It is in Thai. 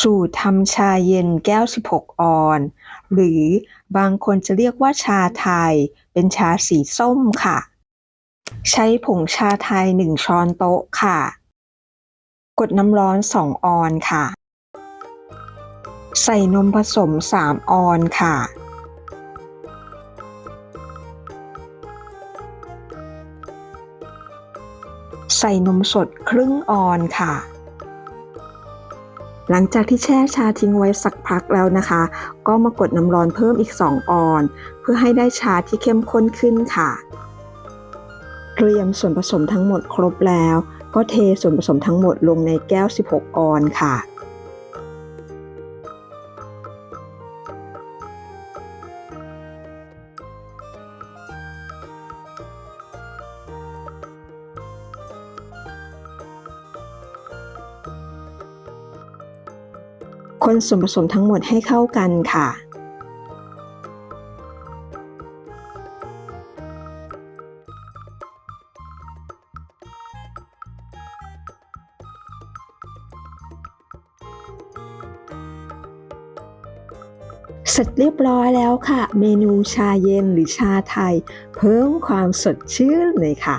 สูตรทำชาเย็นแก้ว 16 ออน หรือบางคนจะเรียกว่าชาไทย เป็นชาสีส้มค่ะ ใช้ผงชาไทย 1 ช้อนโต๊ะค่ะ กดน้ำร้อน 2 ออนค่ะ ใส่นมผสม 3 ออนค่ะ ใส่นมสดครึ่งออนค่ะ หลังจากที่แช่ชาทิ้งไว้สักพักแล้วนะคะ ก็มากดน้ำร้อนเพิ่มอีก 2 ออน เพื่อให้ได้ชาที่เข้มข้นขึ้นค่ะเตรียมส่วนผสมทั้งหมดครบแล้ว ก็เทส่วนผสมทั้งหมดลงในแก้ว 16 ออนค่ะ คนส่วนผสมทั้งหมดให้เข้ากันค่ะ เสร็จเรียบร้อยแล้วค่ะ เมนูชาเย็นหรือชาไทย เพิ่มความสดชื่นเลยค่ะ